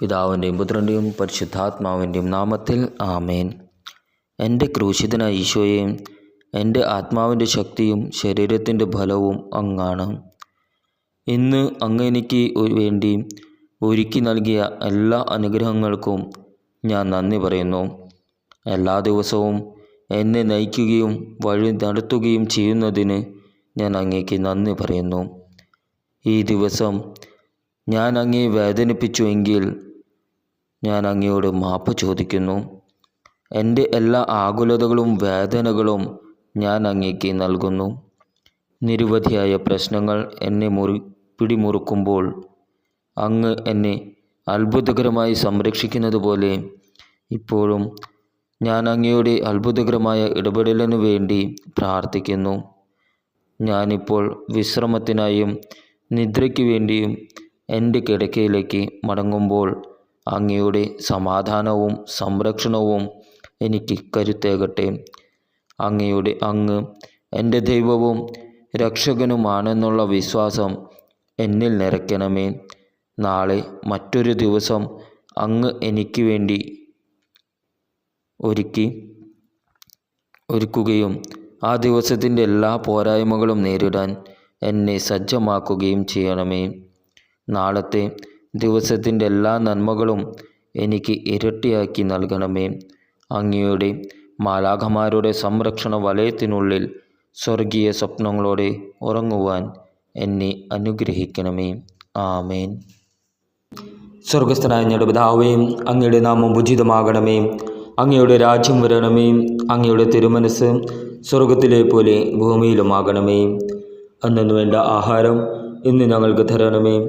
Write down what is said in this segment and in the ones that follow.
പിതാവിന്റെയും പുത്രന്റെയും പരിശുദ്ധാത്മാവിന്റെയും നാമത്തിൽ ആമേൻ. എന്റെ ക്രൂശിതനായ ഈശോയെയും എന്റെ ആത്മാവിന്റെ ശക്തിയും ശരീരത്തിന്റെ ഫലവും അങ്ങാണ്. ഇന്ന് അങ്ങ് എനിക്ക് വേണ്ടി ഒരുക്കി നൽകിയ എല്ലാ അനുഗ്രഹങ്ങൾക്കും ഞാൻ നന്ദി പറയുന്നു. എല്ലാ ദിവസവും എന്നെ നയിക്കുകയും വഴി നടത്തുകയും ചെയ്യുന്നതിന് ഞാൻ അങ്ങേക്ക് നന്ദി പറയുന്നു. ഈ ദിവസം ഞാൻ അങ്ങേ വേദനിപ്പിച്ചുവെങ്കിൽ ഞാൻ അങ്ങയോട് മാപ്പ് ചോദിക്കുന്നു. എന്റെ എല്ലാ ആകുലതകളും വേദനകളും ഞാൻ അങ്ങേക്ക് നൽകുന്നു. നിരവധിയായ പ്രശ്നങ്ങൾ എന്നെ മുറി പിടിമുറുക്കുമ്പോൾ അങ്ങ് എന്നെ അത്ഭുതകരമായി സംരക്ഷിക്കുന്നത് പോലെ ഇപ്പോഴും ഞാൻ അങ്ങയുടെ അത്ഭുതകരമായ ഇടപെടലിനു വേണ്ടി പ്രാർത്ഥിക്കുന്നു. ഞാനിപ്പോൾ വിശ്രമത്തിനായും നിദ്രയ്ക്ക് വേണ്ടിയും എന്റെ കിടക്കയിലേക്ക് മടങ്ങുമ്പോൾ അങ്ങയുടെ സമാധാനവും സംരക്ഷണവും എനിക്ക് കരുത്തേകട്ടെ. അങ്ങയുടെ അങ്ങ് എന്റെ ദൈവവും രക്ഷകനുമാണെന്നുള്ള വിശ്വാസം എന്നിൽ നിറയ്ക്കണമേ. നാളെ മറ്റൊരു ദിവസം അങ്ങ് എനിക്ക് വേണ്ടി ഒരുക്കി ഒരുക്കുകയും ആ ദിവസത്തിന്റെ എല്ലാ പോരായ്മകളും നേരിടാൻ എന്നെ സജ്ജമാക്കുകയും ചെയ്യണമേ. നാളത്തെ ദിവസത്തിന്റെ എല്ലാ നന്മകളും എനിക്ക് ഇരട്ടിയാക്കി നൽകണമേ. അങ്ങയുടെ മാലാഖമാരുടെ സംരക്ഷണ വലയത്തിനുള്ളിൽ സ്വർഗീയ സ്വപ്നങ്ങളോടെ ഉറങ്ങുവാൻ എന്നെ അനുഗ്രഹിക്കണമേ. ആമേൻ. സ്വർഗസ്ഥനായ ഞങ്ങളുടെ പിതാവേ അങ്ങയുടെ നാമം ഉചിതമാകണമേ. അങ്ങയുടെ രാജ്യം വരണമേ. അങ്ങയുടെ തിരുമനസ് സ്വർഗത്തിലെ പോലെ ഭൂമിയിലുമാകണമേ. അന്നു വേണ്ട ആഹാരം ഇന്ന് ഞങ്ങൾക്ക് തരണമേ.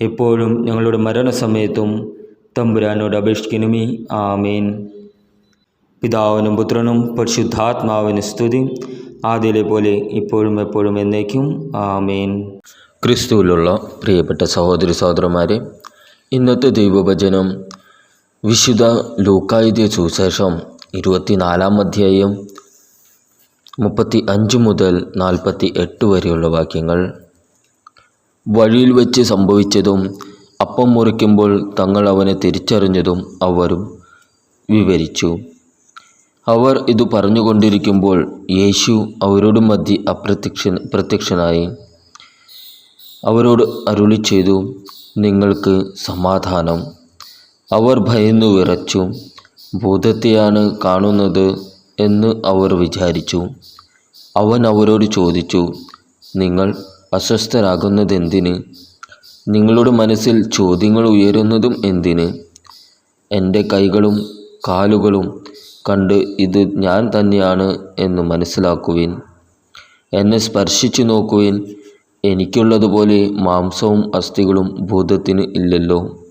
എപ്പോഴും ഞങ്ങളുടെ മരണസമയത്തും തമ്പുരാനോട് അപേക്ഷിക്കണമേ. ആമേൻ. പിതാവിനും പുത്രനും പരിശുദ്ധാത്മാവിന് സ്തുതി. ആദ്യയിലെ പോലെ ഇപ്പോഴും എപ്പോഴും എന്നേക്കും. ആമേൻ. ക്രിസ്തുവിലുള്ള പ്രിയപ്പെട്ട സഹോദരി സഹോദരന്മാരെ ഇന്നത്തെ ദൈവഭജനം വിശുദ്ധ ലൂക്കായുധ സുശേഷം ഇരുപത്തിനാലാം അധ്യായം മുപ്പത്തി അഞ്ച് മുതൽ നാൽപ്പത്തി എട്ട് വരെയുള്ള വാക്യങ്ങൾ വഴിയിൽ വെച്ച് സംഭവിച്ചതും അപ്പം മുറിക്കുമ്പോൾ തങ്ങൾ അവനെ തിരിച്ചറിഞ്ഞതും അവരും വിവരിച്ചു. അവർ ഇത് പറഞ്ഞുകൊണ്ടിരിക്കുമ്പോൾ യേശു അവരോട് മധ്യ അപ്രത്യക്ഷ പ്രത്യക്ഷനായി. അവരോട് അരുളി ചെയ്തു നിങ്ങൾക്ക് സമാധാനം. അവർ ഭയന്നു വിറച്ചു ഭൂതത്തെയാണ് കാണുന്നത് എന്ന് അവർ വിചാരിച്ചു. അവൻ അവരോട് ചോദിച്ചു നിങ്ങൾ അസ്വസ്ഥരാകുന്നതെന്തിന്? നിങ്ങളുടെ മനസ്സിൽ ചോദ്യങ്ങൾ ഉയരുന്നതും എന്തിന്? എന്റെ കൈകളും കാലുകളും കണ്ട് ഇത് ഞാൻ തന്നെയാണ് എന്ന് മനസ്സിലാക്കുവിൻ. എന്നെ സ്പർശിച്ചു നോക്കുവിൻ. എനിക്കുള്ളതുപോലെ മാംസവും അസ്ഥികളും ഭൂതത്തിന് ഇല്ലല്ലോ.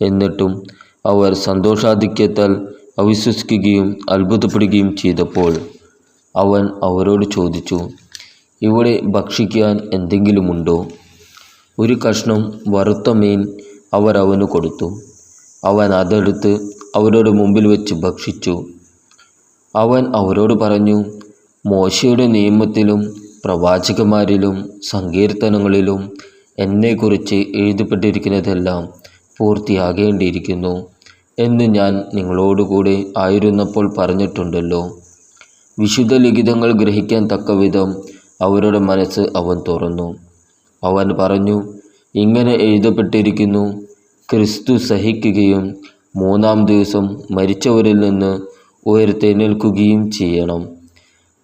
എന്നിട്ടും അവർ സന്തോഷാധിക്യത്താൽ അവിശ്വസിക്കുകയും അത്ഭുതപ്പെടുകയും ചെയ്തപ്പോൾ അവൻ അവരോട് ചോദിച്ചു ഇവിടെ ഭക്ഷിക്കാൻ എന്തെങ്കിലുമുണ്ടോ? ഒരു കഷ്ണം വറുത്ത മീൻ അവർ അവന് കൊടുത്തു. അവൻ അതെടുത്ത് അവരുടെ മുമ്പിൽ വെച്ച് ഭക്ഷിച്ചു. അവൻ അവരോട് പറഞ്ഞു മോശയുടെ നിയമത്തിലും പ്രവാചകന്മാരിലും സങ്കീർത്തനങ്ങളിലും എന്നെക്കുറിച്ച് എഴുതപ്പെട്ടിരിക്കുന്നതെല്ലാം പൂർത്തിയാകേണ്ടിയിരിക്കുന്നു എന്ന് ഞാൻ നിങ്ങളോടുകൂടെ ആയിരുന്നപ്പോൾ പറഞ്ഞിട്ടുണ്ടല്ലോ. വിശുദ്ധ ലിഖിതങ്ങൾ ഗ്രഹിക്കാൻ തക്കവിധം അവരുടെ മനസ്സ് അവൻ തുറന്നു. അവൻ പറഞ്ഞു ഇങ്ങനെ എഴുതപ്പെട്ടിരിക്കുന്നു ക്രിസ്തു സഹിക്കുകയും മൂന്നാം ദിവസം മരിച്ചവരിൽ നിന്ന് ഉയർത്തെഴുന്നേൽക്കുകയും ചെയ്യണം.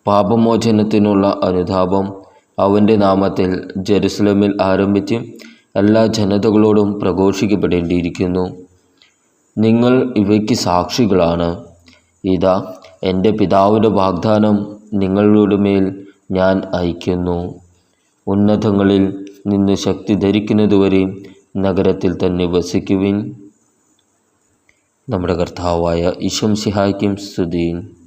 പാപമോചനത്തിനുള്ള അനുതാപം അവന്റെ നാമത്തിൽ ജെറുസലമിൽ ആരംഭിച്ച് എല്ലാ ജനതകളോടും പ്രഘോഷിക്കപ്പെടേണ്ടിയിരിക്കുന്നു. നിങ്ങൾ ഇവയ്ക്ക് സാക്ഷികളാണ്. ഇതാ എന്റെ പിതാവിന്റെ വാഗ്ദാനം നിങ്ങളുടെ മേൽ ഞാൻ അയക്കുന്നു ഉന്നതങ്ങളിൽ നിന്ന് ശക്തി ധരിക്കുന്നതുവരെ നഗരത്തിൽ തന്നെ വസിക്കുവിൻ. നമ്മുടെ കർത്താവായ ഈശംസിഹായ്ക്കും സ്തുതിയും